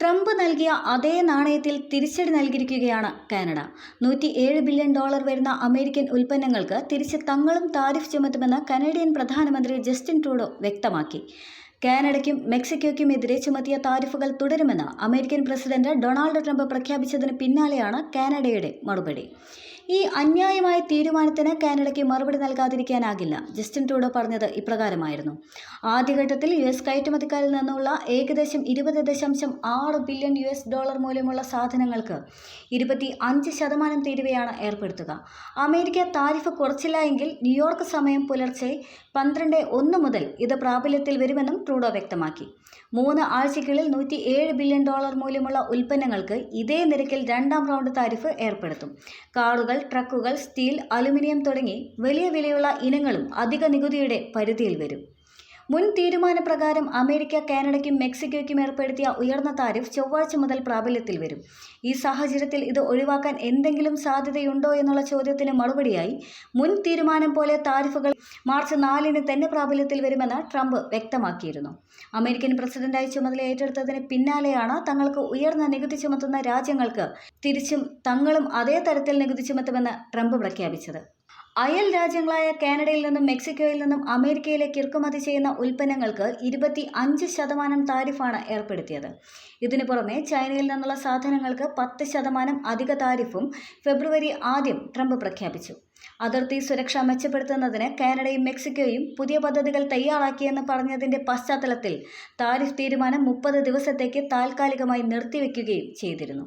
Trump നൽകിയ അതേ നാണയത്തിൽ തിരിച്ചടി നൽകിയിരിക്കുകയാണ് കാനഡ. നൂറ്റി ഏഴ് ബില്യൺ ഡോളർ വരുന്ന അമേരിക്കൻ ഉൽപ്പന്നങ്ങൾക്ക് തിരിച്ച് തങ്ങളും താരിഫ് ചുമത്തുമെന്ന് കനേഡിയൻ പ്രധാനമന്ത്രി ജസ്റ്റിൻ ട്രൂഡോ വ്യക്തമാക്കി. കാനഡയ്ക്കും മെക്സിക്കോയ്ക്കും എതിരെ ചുമത്തിയ താരിഫുകൾ തുടരുമെന്ന് അമേരിക്കൻ പ്രസിഡന്റ് ഡൊണാൾഡ് ട്രംപ് പ്രഖ്യാപിച്ചതിന് പിന്നാലെയാണ് കാനഡയുടെ മറുപടി. ഈ അന്യായമായ തീരുമാനത്തിന് കാനഡയ്ക്ക് മറുപടി നൽകാതിരിക്കാനാകില്ല ജസ്റ്റിൻ ട്രൂഡോ പറഞ്ഞത് ഇപ്രകാരമായിരുന്നു. ആദ്യഘട്ടത്തിൽ യു എസ് കയറ്റുമതിക്കാരിൽ നിന്നുള്ള ഏകദേശം ഇരുപത് ദശാംശം ആറ് ബില്യൺ യു എസ് ഡോളർ മൂല്യമുള്ള സാധനങ്ങൾക്ക് ഇരുപത്തി അഞ്ച് ശതമാനം തീരുവയാണ് ഏർപ്പെടുത്തുക. അമേരിക്ക താരിഫ് കുറച്ചില്ല എങ്കിൽ ന്യൂയോർക്ക് സമയം പുലർച്ചെ പന്ത്രണ്ട് ഒന്ന് മുതൽ ഇത് പ്രാബല്യത്തിൽ വരുമെന്നും ട്രൂഡോ വ്യക്തമാക്കി. മൂന്ന് ആഴ്ചകളിൽ നൂറ്റി ഏഴ് ബില്യൺ ഡോളർ മൂല്യമുള്ള ഉൽപ്പന്നങ്ങൾക്ക് ഇതേ നിരക്കിൽ രണ്ടാം റൗണ്ട് താരിഫ് ഏർപ്പെടുത്തും. കാറുകൾ ട്രക്കുകൾ സ്റ്റീൽ അലുമിനിയം തുടങ്ങി വലിയ വിലയുള്ള ഇനങ്ങളും അധിക നികുതിയുടെ പരിധിയിൽ വരും. മുൻ തീരുമാനപ്രകാരം അമേരിക്ക കാനഡയ്ക്കും മെക്സിക്കോയ്ക്കും ഏർപ്പെടുത്തിയ ഉയർന്ന താരിഫ് ചൊവ്വാഴ്ച മുതൽ പ്രാബല്യത്തിൽ വരും. ഈ സാഹചര്യത്തിൽ ഇത് ഒഴിവാക്കാൻ എന്തെങ്കിലും സാധ്യതയുണ്ടോ എന്നുള്ള ചോദ്യത്തിന് മറുപടിയായി മുൻ തീരുമാനം പോലെ താരിഫുകൾ മാർച്ച് നാലിന് തന്നെ പ്രാബല്യത്തിൽ വരുമെന്ന് ട്രംപ് വ്യക്തമാക്കിയിരുന്നു. അമേരിക്കൻ പ്രസിഡന്റായി ചുമതല ഏറ്റെടുത്തതിന് പിന്നാലെയാണ് തങ്ങൾക്ക് ഉയർന്ന നികുതി ചുമത്തുന്ന രാജ്യങ്ങൾക്ക് തിരിച്ചും തങ്ങളും അതേ തരത്തിൽ നികുതി ചുമത്തുമെന്ന് ട്രംപ് പ്രഖ്യാപിച്ചത്. അയൽ രാജ്യങ്ങളായ കാനഡയിൽ നിന്നും മെക്സിക്കോയിൽ നിന്നും അമേരിക്കയിലേക്ക് ഇറക്കുമതി ചെയ്യുന്ന ഉൽപ്പന്നങ്ങൾക്ക് ഇരുപത്തി അഞ്ച് ശതമാനം താരിഫാണ് ഏർപ്പെടുത്തിയത്. ഇതിനു പുറമെ ചൈനയിൽ നിന്നുള്ള സാധനങ്ങൾക്ക് പത്ത് ശതമാനം അധിക താരിഫും ഫെബ്രുവരി ആദ്യം ട്രംപ് പ്രഖ്യാപിച്ചു. അതിർത്തി സുരക്ഷ മെച്ചപ്പെടുത്തുന്നതിന് കാനഡയും മെക്സിക്കോയും പുതിയ പദ്ധതികൾ തയ്യാറാക്കിയെന്ന് പറഞ്ഞതിന്റെ പശ്ചാത്തലത്തിൽ താരിഫ് തീരുമാനം മുപ്പത് ദിവസത്തേക്ക് താൽക്കാലികമായി നിർത്തിവെക്കുകയും ചെയ്തിരുന്നു.